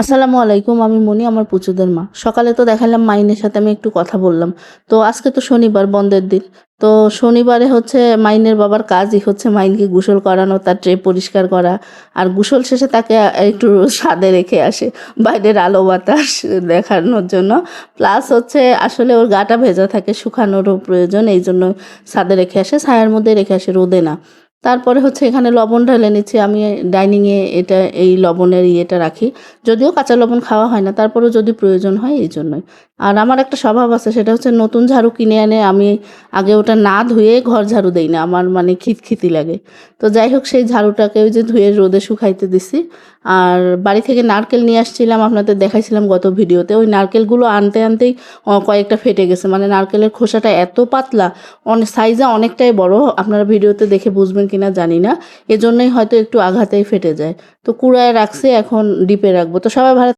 আসসালামু আলাইকুম, আমি মনি, আমার পুচুদের মা। সকালে তো দেখালাম মাইনের সাথে আমি একটু কথা বললাম। তো আজকে তো শনিবার, বন্ধের দিন। তো শনিবারে হচ্ছে মাইনের বাবার কাজই হচ্ছে মাইনকে গোসল করানো, তার ট্রে পরিষ্কার করা, আর গোসল শেষে তাকে একটু সাদে রেখে আসে, বাইরের আলো বাতাস দেখানোর জন্য। প্লাস হচ্ছে আসলে ওর গাটা ভেজা থাকে, শুকানোরও প্রয়োজন, এই জন্য ছাদে রেখে আসে। ছায়ার মধ্যে রেখে আসে, রোদে না। তারপরে হচ্ছে এখানে লবণ ঢেলে নিচ্ছি। আমি ডাইনিংয়ে এটা, এই লবণের ইয়েটা রাখি। যদিও কাঁচা লবণ খাওয়া হয় না, তারপরেও যদি প্রয়োজন হয় এই জন্যই। আর আমার একটা স্বভাব আছে, সেটা হচ্ছে নতুন ঝাড়ু কিনে এনে আমি আগে ওটা না ধুয়ে ঘর ঝাড়ু দেই না, আমার মানে খিতখিতি লাগে। তো যাই হোক, সেই ঝাড়ুটাকে ওই যে ধুয়ে রোদে শুকাইতে দিছি। আর বাড়ি থেকে নারকেল নিয়ে আসছিলাম, আপনাদের দেখাইছিলাম গত ভিডিওতে। ওই নারকেলগুলো আনতে আনতেই কয়েকটা ফেটে গেছে। মানে নারকেলের খোসাটা এত পাতলা অনেক সাইজে অনেকটাই বড়। আপনারা ভিডিওতে দেখে বুঝবেন কিনা জানি না। এজন্যই হয়তো একটু আঘাতেই ফেটে যায়। তো কুড়ায় রাখছে, এখন ডিপে রাখব। তো সবাই ভালো